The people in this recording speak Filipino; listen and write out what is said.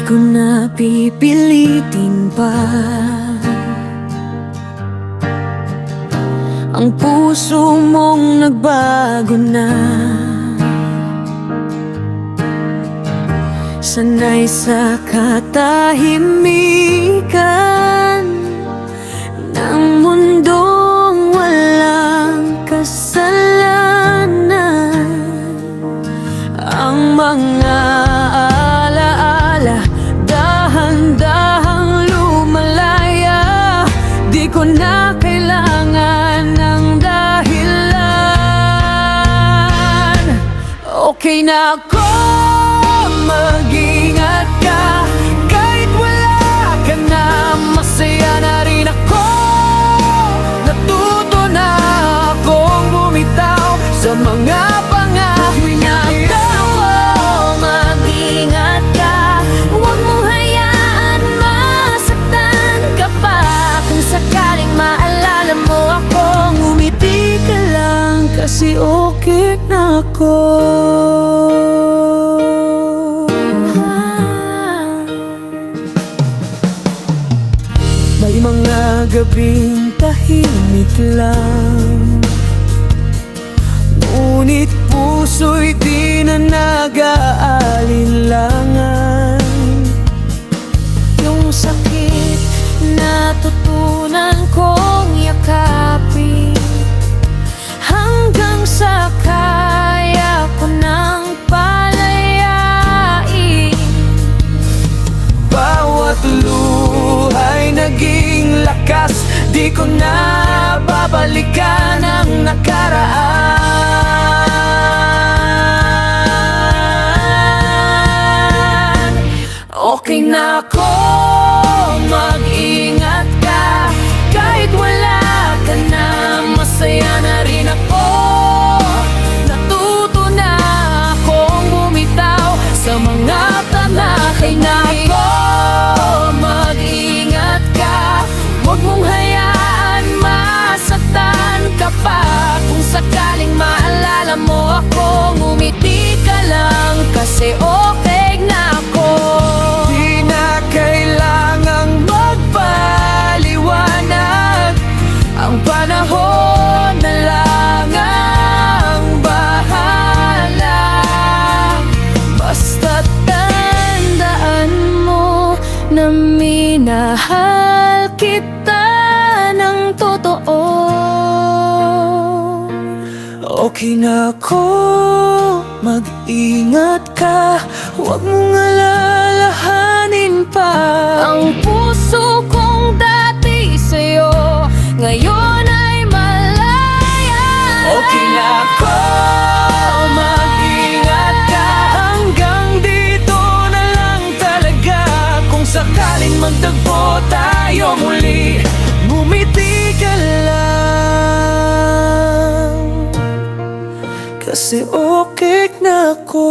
Di ko na pipilitin pa. Ang puso mong nagbago na. Sanay sa katahimikan Okay na ako Mag-ingat ka. Kahit wala ka na Masaya na rin ako. Natuto na akong bumitaw Sa mga pangako sakaling maalala mo ako Ngumiti ka lang Kasi okay ako? May mga gabing tahimik lang. Ngunit puso'y di na nag-aalinlangan naging lakas. Di ko na babalikan ang nakaraan. Okay na ako, mag-ingat minahal kita ng totoo. Okay na ako, mag-ingat ka. Huwag mong alalahanin pa. Ang puso kong dati ako